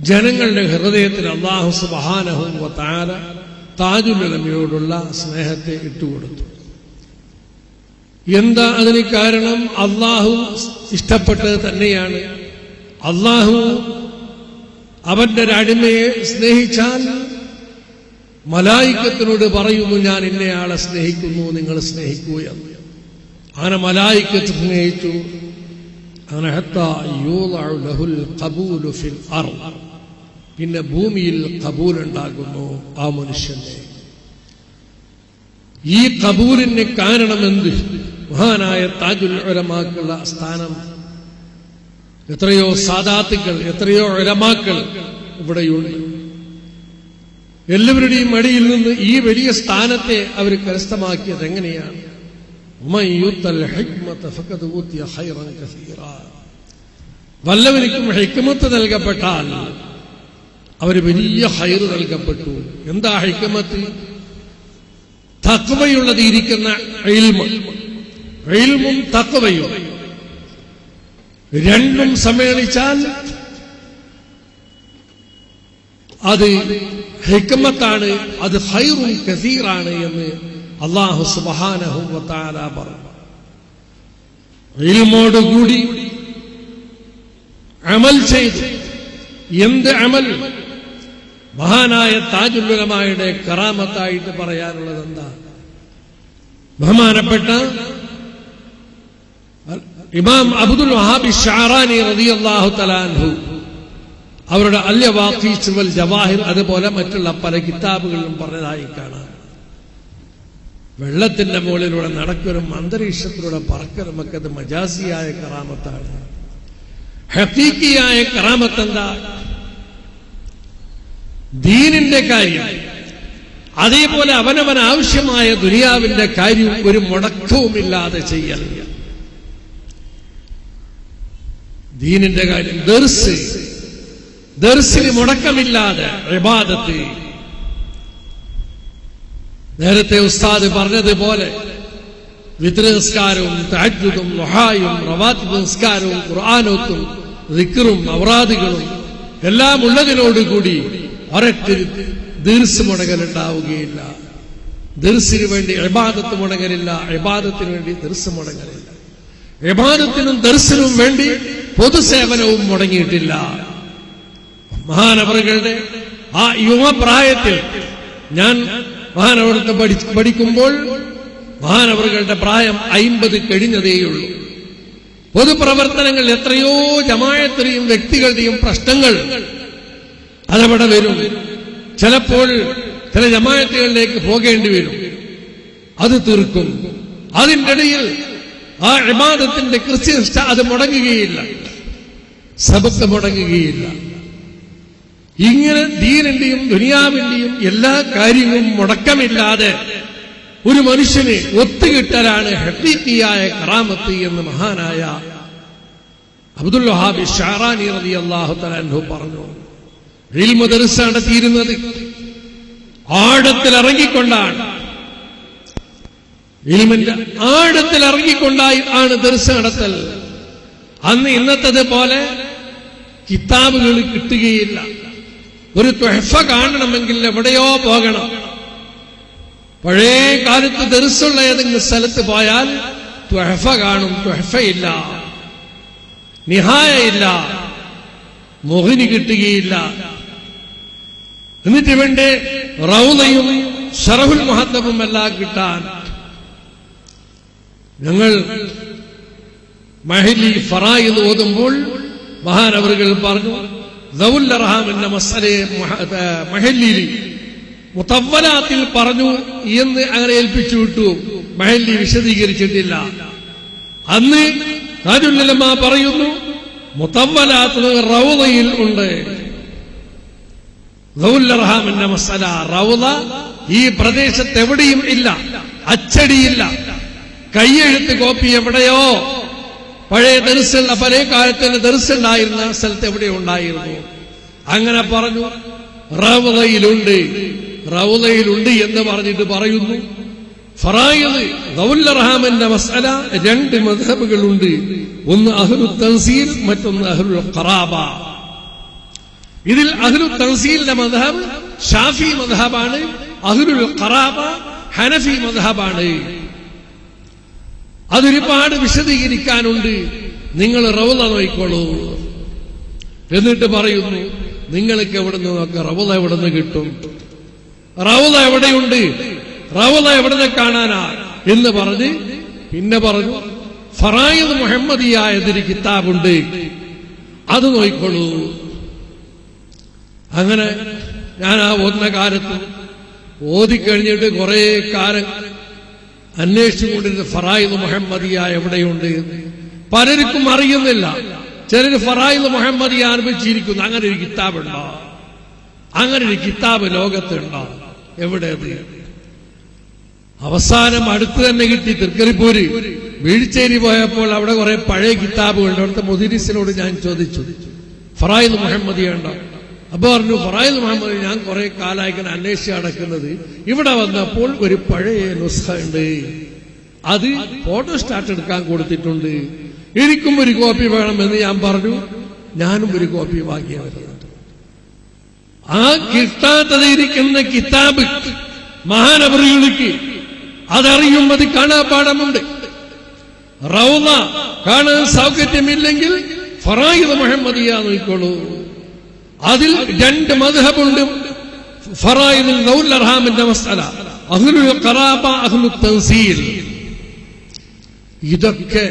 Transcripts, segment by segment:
ജനങ്ങളുടെ ഹൃദയത്തിൽ അള്ളാഹു സുബഹാനഹും താര താജുലമയോടുള്ള സ്നേഹത്തെ ഇട്ടുകൊടുത്തു. എന്താ അതിന് കാരണം? അള്ളാഹു ഇഷ്ടപ്പെട്ടത് തന്നെയാണ്. അള്ളാഹു അവന്റെ അടിമയെ സ്നേഹിച്ചാൽ മലായിക്കത്തിനോട് പറയുന്നു ഞാൻ ഇന്നയാളെ സ്നേഹിക്കുന്നു നിങ്ങൾ സ്നേഹിക്കൂ എന്ന്. അങ്ങനെ മലായിക്കത്ത് സ്നേഹിച്ചു. അങ്ങനെ ഫിൽ അർൾ. പിന്നെ ഭൂമിയിൽ കബൂലുണ്ടാകുന്നു ആ മനുഷ്യന്റെ ഈ കബൂലിന് കാരണമെന്ത്? മഹാനായ താജുൽ ഉലമാക്കുള്ള സ്ഥാനം. എത്രയോ സാദാത്തുക്കൾ എത്രയോ ഉലമാക്കൾ ഇവിടെയുണ്ട്. എല്ലാവരുടെയും അടിയിൽ നിന്ന് ഈ വലിയ സ്ഥാനത്തെ അവർ കരസ്ഥമാക്കിയത് എങ്ങനെയാണ്. വല്ലവനിക്കും ഹിക്മത്ത് നൽകപ്പെട്ടാൽ അവർ വലിയ ഹൈർ നൽകപ്പെട്ടു. എന്താ ഹൈക്കമത്ത്? തക്കവയുള്ളത് ഇരിക്കുന്ന എൽമും തക്കവയും രണ്ടും സമ്മേളിച്ചാൽ അത് ഹിക്മത്താണ് അത് ഹൈറും കസീറാണ് എന്ന് അള്ളാഹു സുബാനഹുല പറഞ്ഞു. ഇൽമോടുകൂടി അമൽ ചെയ്ത്. എന്ത് അമൽ? മഹാനായ താജുല്ലുലമായുടെ കറാമത്തായിട്ട് പറയാനുള്ളത് എന്താ ബഹുമാനപ്പെട്ട ഇമാം അബ്ദുൽ വഹാബി ഷാറാനി റതി അള്ളാഹു തലാൻഹു അവരുടെ അല്യവാഖീസ് വൽ ജവാഹിർ അതുപോലെ മറ്റുള്ള പല കിതാബുകളിലും പറഞ്ഞതായി കാണാം. വെള്ളത്തിന്റെ മുകളിലൂടെ നടക്കലും അന്തരീക്ഷത്തിലൂടെ പറക്കലും ഒക്കെ അത് മജാസിയായ കറാമത്താണ്. ഹക്കീക്കിയായ കറാമത്ത് എന്താ ദീനിന്റെ കാര്യം. അതേപോലെ അവനവൻ ആവശ്യമായ ദുനിയാവിന്റെ കാര്യം ഒരു മുടക്കവുമില്ലാതെ ചെയ്യൽ. ദീനിന്റെ കാര്യം ദർസ്. ദർസിന് മുടക്കമില്ലാതെ ഇബാദത്ത്. നേരത്തെ ഉസ്താദ് പറഞ്ഞതുപോലെ വിത്ര നിസ്കാരവും താജ്ജുദും വഹായും റവാത്ത് നിസ്കാരവും ഖുർആാനോത്തും റിക്കറും അവറാദികളും എല്ലാം ഉള്ളതിനോടുകൂടി ഒരൊറ്റ ദീർസ് മുടങ്ങലുണ്ടാവുകയില്ല ദീർസിന് വേണ്ടി എബാദത്ത് മുടങ്ങലില്ല. എബാദത്തിന് വേണ്ടി ദീർസ് മുടങ്ങലില്ല. എബാദത്തിനും ദർശനവും വേണ്ടി പൊതുസേവനവും മുടങ്ങിയിട്ടില്ല. മഹാനവറുകളുടെ ആ യുവപ്രായത്തിൽ ഞാൻ മഹാനവർക്ക് പഠിക്കുമ്പോൾ മഹാനവറുകളുടെ പ്രായം അയിമ്പത് കഴിഞ്ഞതേയുള്ളൂ പൊതുപ്രവർത്തനങ്ങൾ എത്രയോ ജമായത്തിലെയും വ്യക്തികളുടെയും പ്രശ്നങ്ങൾ അതവിടെ വരും. ചിലപ്പോൾ ചില ജമായത്തുകളിലേക്ക് പോകേണ്ടി വരും. അത് തീർക്കും. അതിന്റെ ഇടയിൽ ആ ഇമാദത്തിന്റെ കൃത്യനിഷ്ഠ അത് മുടങ്ങുകയില്ല. സബത്ത് മുടങ്ങുകയില്ല. ഇങ്ങനെ ദീനിന്റെയും ദുനിയാവിന്റെയും എല്ലാ കാര്യങ്ങളും മുടക്കമില്ലാതെ ഒരു മനുഷ്യന് ഒത്തുകിട്ടലാണ് ഹക്കീക്കിയായ കറാമത്ത് എന്ന് മഹാനായ അബ്ദുൽ വഹാബി ഷാറാനി റതി അള്ളാഹു തലാൻഹു പറഞ്ഞു. ഇൽമു ദർസ് നടത്തിയിരുന്നത് ആഴത്തിൽ ഇറങ്ങിക്കൊണ്ടാണ് ഇൽമിന്റെ ആഴത്തിൽ ഇറങ്ങിക്കൊണ്ടായി ആണ് ദർശ നടത്തൽ അന്ന് ഇന്നത്തത് പോലെ കിതാബുകൾ കിട്ടുകയില്ല. ഒരു ത്വഹഫ കാണണമെങ്കിൽ എവിടെയോ പോകണം. പഴയ കാലത്ത് ദർസുള്ള ഏതെങ്കിലും സ്ഥലത്ത് പോയാൽ ത്വഹഫ കാണും. ത്വഹഫയില്ല നിഹായയില്ല. മോഹിനി കിട്ടുകയില്ല. എന്നിട്ട് വേണ്ട റൗലയും ഷറഹുൽ മഹത്തവും എല്ലാം കിട്ടാൻ ഞങ്ങൾ മഹിലി ഫറായി എന്ന് ഓതുമ്പോൾ മഹാനവറുകൾ പറഞ്ഞു ദൗല്ലറഹാം എന്ന മസലയെ മുത്തവലാത്തിൽ പറഞ്ഞു എന്ന് അങ്ങനെ ഏൽപ്പിച്ചു വിട്ടു. മഹല്ലി വിശദീകരിച്ചിട്ടില്ല. അന്ന് താജുല്ലമ്മ പറയുന്നു മുത്തവലാത്ത് റൗദയിൽ ഉണ്ട്. ഗൗല്ലർഹാമിന്റെ മസല റൗള ഈ പ്രദേശത്ത് എവിടെയും ഇല്ല അച്ചടിയില്ല. കൈയെഴുത്ത് കോപ്പി എവിടെയോ? പഴയ തെറിസിൽ പഴയ കാലത്തിന് ദർസുണ്ടായിരുന്ന സ്ഥലത്ത് എവിടെയോ ഉണ്ടായിരുന്നു. അങ്ങനെ പറഞ്ഞു റൗദയിലുണ്ട് റൗദയിലുണ്ട് എന്ന് പറഞ്ഞിട്ട് പറയുന്നു. ഫറായത് ഗൗല്ലർഹാമിന്റെ മസല രണ്ട് മധബുകളുണ്ട്. ഒന്ന് അഹ്ലു തൻസീൽ മറ്റൊന്ന് അഹ്ലുൽ ഖറാബ. ഇതിൽ അഹ്ലു തൻസീലിന്റെ മധബ് ഷാഫി മധബാണ് അഹ്ലുൽ ഖറാബ ഹനഫി മധബാണ് അതൊരുപാട് വിശദീകരിക്കാനുണ്ട്. നിങ്ങൾ റവത നോയിക്കോളൂ എന്നിട്ട് പറയുന്നു നിങ്ങൾക്ക് എവിടെ നിന്ന് നോക്കാം റവത എവിടെ നിന്ന് കിട്ടും? റവത എവിടെയുണ്ട്? റവത എവിടെ നിന്ന് കാണാനാ? എന്ന് പറഞ്ഞ് പിന്നെ പറഞ്ഞു ഫറായിദ് മുഹമ്മദിയായതൊരു കിതാബുണ്ട്. അത് നോയിക്കോളൂ അങ്ങനെ ഞാൻ ആ ഓന്ന കാലത്ത് ഓതിക്കഴിഞ്ഞിട്ട് കുറെ കാലം അന്വേഷിച്ചുകൊണ്ടിരുന്ന ഫറായിദ് മുഹമ്മദിയ എവിടെയുണ്ട്. പലർക്കും അറിയുന്നില്ല. ചിലർ ഫറായിദ് മുഹമ്മദിയ അനുഭവിച്ചിരിക്കുന്നു അങ്ങനെ ഒരു കിതാബ് കിതാബുണ്ടോ. അങ്ങനെ ഒരു കിതാബ് ലോകത്തുണ്ടോ. എവിടെ അത് അവസാനം അടുത്ത് തന്നെ കിട്ടി തൃക്കരിപ്പൂര്. വീഴ്ചേരി പോയപ്പോൾ അവിടെ കുറെ പഴയ കിതാബുകളുണ്ട്. അവിടുത്തെ മുദിരിസിനോട് ഞാൻ ചോദിച്ചു. ഫറായിദ് മുഹമ്മദിയ ഉണ്ടോ? അപ്പൊ പറഞ്ഞു ഫറായിദ് മുഹമ്മദ് ഞാൻ കുറെ കാലമായി ഇങ്ങനെ അന്വേഷിച്ച് നടക്കുന്നത്. ഇവിടെ വന്നപ്പോൾ ഒരു പഴയ നുസ്ഖ ഉണ്ട് അത് ഫോട്ടോ സ്റ്റാർട്ട് എടുക്കാൻ കൊടുത്തിട്ടുണ്ട്. എനിക്കും ഒരു കോപ്പി വേണമെന്ന് ഞാൻ പറഞ്ഞു. ഞാനും ഒരു കോപ്പി വാങ്ങിയ വരുന്നുണ്ട് ആ കിട്ടാത്തത് ഇരിക്കുന്ന കിതാബ് മഹാനവറുകൾക്ക് അതറിയും അത് കാണാപാഠമുണ്ട് റൗദ കാണാൻ സൗകര്യമില്ലെങ്കിൽ ഫറായിദ് മുഹമ്മദിയ നോക്കിക്കോളൂ. അതിൽ രണ്ട് മധുഹബുണ്ട് ഫറായിദിൽ നൗൽ അർഹാമിന്റെ മസ്അല. അഹ്ലുൽ ഖറാബ അഹ്ലുൽ തൻസീൽ. ഇതൊക്കെ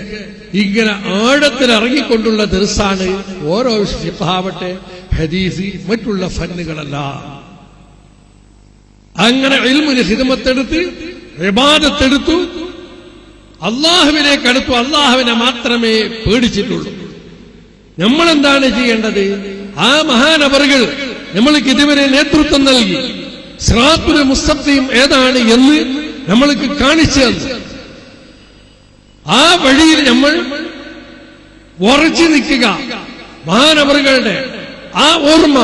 ഇങ്ങനെ ആഴത്തിൽ ഇറങ്ങിക്കൊണ്ടുള്ള ദിവസാണ് ഓരോ ഫിഖാവട്ടെ ഹദീസി മറ്റുള്ള ഫന്നുകളെല്ലാം. അങ്ങനെ ഇൽമുന് ഹിദമത്തെടുത്ത് വിവാദത്തെടുത്തു അള്ളാഹുവിനെ കടുത്തു അള്ളാഹുവിനെ മാത്രമേ പേടിച്ചിട്ടുള്ളൂ. നമ്മൾ എന്താണ് ചെയ്യേണ്ടത്? ആ മഹാനവറുകൾ നമ്മൾക്ക് ഇതുവരെ നേതൃത്വം നൽകി. സ്രാത്തുൽ മുസ്തഖീം ഏതാണ് എന്ന് നമ്മൾക്ക് കാണിച്ചു തന്നു. ആ വഴിയിൽ നമ്മൾ ഉറച്ചു നിൽക്കുക. മഹാനവറുകളുടെ ആ ഓർമ്മ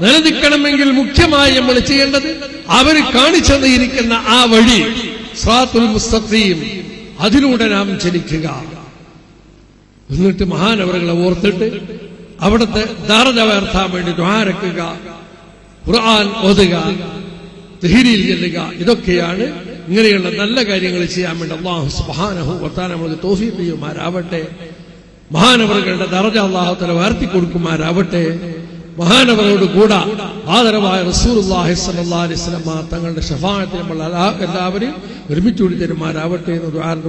നിലനിൽക്കണമെങ്കിൽ മുഖ്യമായി നമ്മൾ ചെയ്യേണ്ടത് അവർ കാണിച്ചു തന്നിരിക്കുന്ന ആ വഴി സ്രാത്തുൽ മുസ്തഖീം അതിലൂടെ നാം ചലിക്കുക എന്നിട്ട് മഹാനവറുകളെ ഓർത്തിട്ട് അവിടുത്തെ ദാർജ ഉയർത്താൻ വേണ്ടി ദ്വാരക്കുക ഖുർആൻ ഓതുക തെഹിരിയിൽ ചെല്ലുക ഇതൊക്കെയാണ് ഇങ്ങനെയുള്ള നല്ല കാര്യങ്ങൾ ചെയ്യാൻ വേണ്ടി അള്ളാഹു സുബ്ഹാനഹു വർത്താൻ നമ്മൾക്ക് തോഫീഖ് ചെയ്യുമാരാവട്ടെ മഹാനവറുകളുടെ ദർജ അള്ളാഹുത്തല ഉയർത്തി കൊടുക്കുമാരാവട്ടെ മഹാനവരോട് കൂടെ ആദരവായ അലൈഹി വസല്ലമ തങ്ങളുടെ ഷഫാഅത്തിൽ നമ്മൾ എല്ലാവരും എല്ലാവരെയും ഒരുമിച്ച് കൂടി തരുമാരാവട്ടെ എന്ന് ദ്വാരം